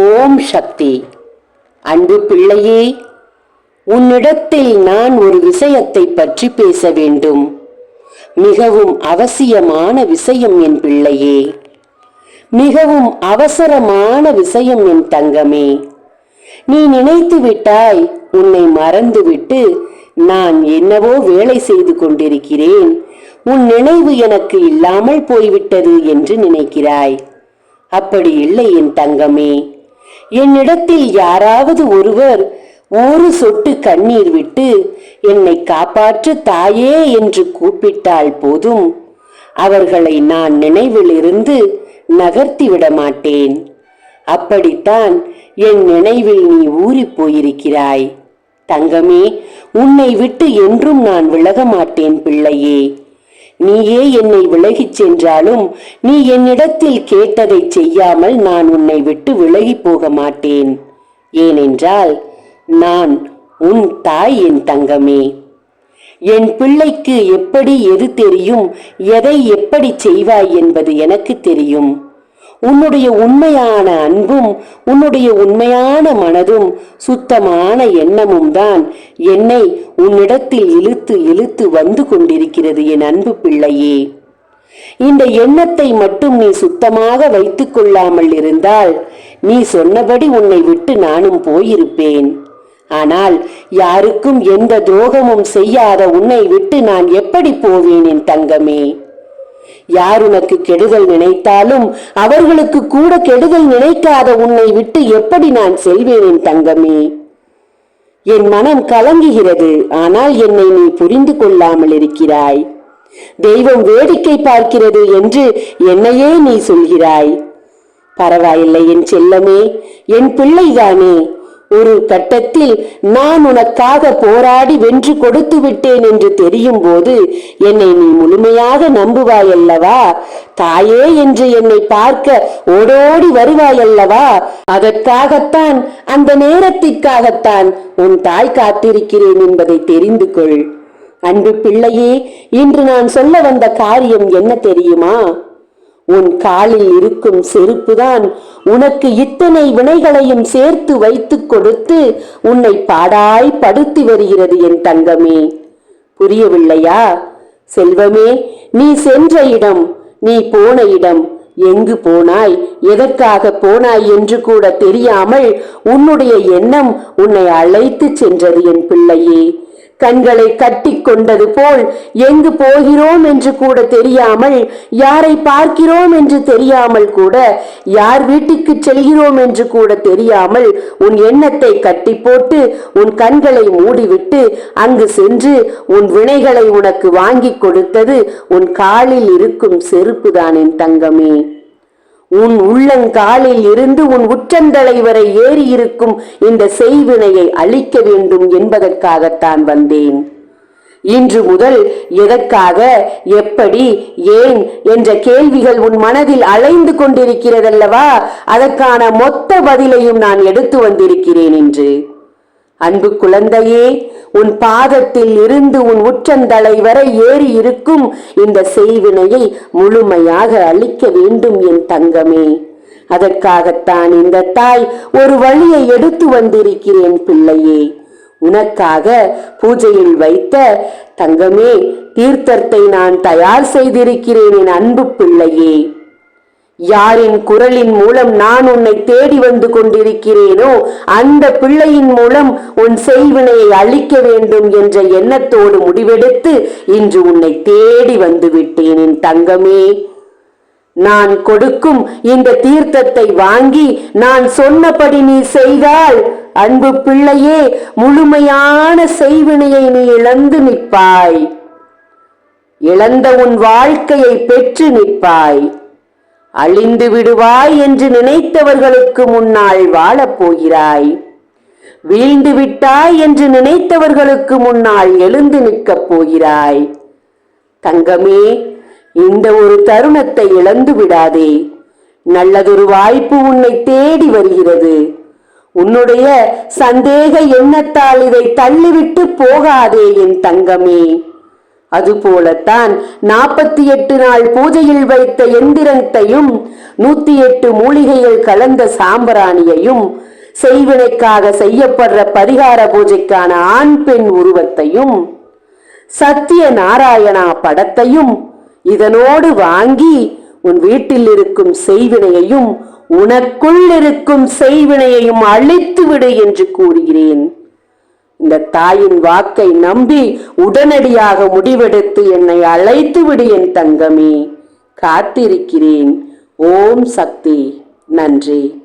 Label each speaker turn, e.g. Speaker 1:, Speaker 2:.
Speaker 1: ஓம் சக்தி. அன்பு பிள்ளையே உன்னிடத்தில் நான் ஒரு விஷயத்தை பற்றி பேச வேண்டும். மிகவும் அவசியமான விஷயம் என் பிள்ளையே. மிகவும் அவசரமான விஷயம் என் தங்கமே. நீ நினைத்து விட்டாய் உன்னை மறந்துவிட்டு நான் என்னவோ வேலை செய்து கொண்டிருக்கிறேன். உன் நினைவு எனக்கு இல்லாமல் போய்விட்டது என்று நினைக்கிறாய். அப்படி இல்லை என் தங்கமே. என்னிடத்தில் யாராவது ஒருவர் ஒரு சொட்டு கண்ணீர் விட்டு என்னை காப்பாற்று தாயே என்று கூப்பிட்டால் போதும். அவர்களை நான் நினைவிலிருந்து நகர்த்திவிட மாட்டேன் அப்படித்தான் என் நினைவில் நீ ஊறி போயிருக்கிறாய். தங்கமே உன்னை விட்டு என்றும் நான் விலக மாட்டேன் பிள்ளையே. நீயே என்னை விலகிச் சென்றாலும் நீ என்னிடத்தில் கேட்டதை செய்யாமல் நான் உன்னை விட்டு விலகி போக மாட்டேன். ஏனென்றால் நான் உன் தாய் என் தங்கமே. என் பிள்ளைக்கு எப்படி எது தெரியும் எதை எப்படி செய்வாய் என்பது எனக்கு தெரியும். உன்னுடைய உண்மையான அன்பும் உன்னுடைய உண்மையான மனதும் சுத்தமான எண்ணமும் தான் என்னை உன்னிடத்தில் இழுத்து இழுத்து வந்து கொண்டிருக்கிறது என் அன்பு பிள்ளையே. இந்த எண்ணத்தை மட்டும் நீ சுத்தமாக வைத்துக் கொள்ளாமல் இருந்தால் நீ சொன்னபடி உன்னை விட்டு நானும் போயிருப்பேன். ஆனால் யாருக்கும் எந்த துரோகமும் செய்யாத உன்னை விட்டு நான் எப்படி போவேன் என் தங்கமே? யார் உனக்கு கெடுதல் நினைத்தாலும் அவர்களுக்கு கூட கெடுதல் நினைக்காத உன்னை விட்டு எப்படி நான் செல்வேன் என் தங்கமே? என் மனம் கலங்குகிறது ஆனால் என்னை நீ புரிந்து கொள்ளாமல் இருக்கிறாய். தெய்வம் வேடிக்கை பார்க்கிறது என்று என்னையே நீ சொல்கிறாய். பரவாயில்லை என் செல்லமே என் பிள்ளைதானே ஒரு கட்டத்தில் நான் உனக்காக போராடி வென்று கொடுத்து விட்டேன் என்று தெரியும் போது என்னை நீ முழுமையாக நம்புவாயல்லவா? தாயே என்று என்னை பார்க்க ஓடோடி வருவாயல்லவா? அதற்காகத்தான் அந்த நேரத்திற்காகத்தான் உன் தாய் காத்திருக்கிறேன் என்பதை தெரிந்து கொள். அன்பு பிள்ளையே இன்று நான் சொல்ல வந்த காரியம் என்ன தெரியுமா? உன் காலில் இருக்கும் செருப்புதான் உனக்கு இத்தனை வினைகளையும் சேர்த்து வைத்துக் கொடுத்து உன்னை பாடாய் படுத்தி வருகிறது என் தங்கமே. புரியவில்லையா? செல்வமே நீ சென்ற இடம் நீ போன இடம். எங்கு போனாய் எதற்காக போனாய் என்று கூட தெரியாமல் உன்னுடைய எண்ணம் உன்னை அழைத்து சென்றது என் பிள்ளையே. கண்களை கட்டி கொண்டது போல் எங்கு போகிறோம்? என்று கூட தெரியாமல் யாரை பார்க்கிறோம்? என்று தெரியாமல் கூட யார் வீட்டுக்கு செல்கிறோம்? என்று கூட தெரியாமல் உன் எண்ணத்தை கட்டி போட்டு உன் கண்களை மூடிவிட்டு அங்கு சென்று உன் வினைகளை உனக்கு வாங்கி கொடுத்தது உன் காலில் இருக்கும் செருப்புதான் என் தங்கமே. உன் உள்ளங்காலில் இருந்து உன் உச்சந்தலை வரை ஏறி இருக்கும் இந்த செய்வினையை அழிக்க வேண்டும் என்பதற்காகத்தான் வந்தேன். இன்று முதல் எதற்காக எப்படி ஏன் என்ற கேள்விகள் உன் மனதில் அலைந்து கொண்டிருக்கிறதல்லவா? அதற்கான மொத்த பதிலையும் நான் எடுத்து வந்திருக்கிறேன் என்று அன்பு குழந்தையே உன் பாதத்தில் இருந்து உன் உச்சந்தலை வரை ஏறி இருக்கும் இந்த செய்வினையை முழுமையாக அழிக்க வேண்டும் என் தங்கமே. அதற்காகத்தான் இந்த தாய் ஒரு வழியை எடுத்து வந்திருக்கிறேன் பிள்ளையே. உனக்காக பூஜையில் வைத்த தங்கமே தீர்த்தத்தை நான் தயார் செய்திருக்கிறேன் என் அன்பு பிள்ளையே. யாரின் குரலின் மூலம் நான் உன்னை தேடி வந்து கொண்டிருக்கிறேனோ அந்த பிள்ளையின் மூலம் உன் செய்வினையை அழிக்க வேண்டும் என்ற எண்ணத்தோடு முடிவெடுத்து இன்று உன்னை தேடி வந்து விட்டேன் என் தங்கமே. நான் கொடுக்கும் இந்த தீர்த்தத்தை வாங்கி நான் சொன்னபடி நீ செய்தால் அன்பு பிள்ளையே முழுமையான செய்வினையை நீ இழந்து நிற்பாய். இழந்த உன் வாழ்க்கையை பெற்று நிற்பாய். அழிந்து விடுவாய் என்று நினைத்தவர்களுக்கு முன்னால் வாழப் போகிறாய். வீழ்ந்து விட்டாய் என்று நினைத்தவர்களுக்கு முன்னால் எழுந்து நிற்கப் போகிறாய். தங்கமே இந்த ஒரு தருணத்தை இழந்து விடாதே. நல்லதொரு வாய்ப்பு உன்னை தேடி வருகிறது. உன்னுடைய சந்தேக எண்ணத்தால் இதை தள்ளிவிட்டு போகாதே என் தங்கமே. அதுபோலத்தான் நாற்பத்தி எட்டு நாள் பூஜையில் வைத்த எந்திரத்தையும் நூத்தி எட்டு மூலிகைகள் கலந்த சாம்பிராணியையும் செய்வினைக்காக செய்யப்படுற பரிகார பூஜைக்கான ஆண் பெண் உருவத்தையும் சத்திய நாராயணா படத்தையும் இதனோடு வாங்கி உன் வீட்டில் இருக்கும் செய்வினையையும் உனக்குள் இருக்கும் செய்வினையையும் அழித்து விடு என்று கூறுகிறேன். இந்த தாயின் வாக்கை நம்பி உடனடியாக முடிவெடுத்து என்னை அழைத்து விடு என் தங்கமே. காத்திருக்கிறேன். ஓம் சக்தி. நன்றி.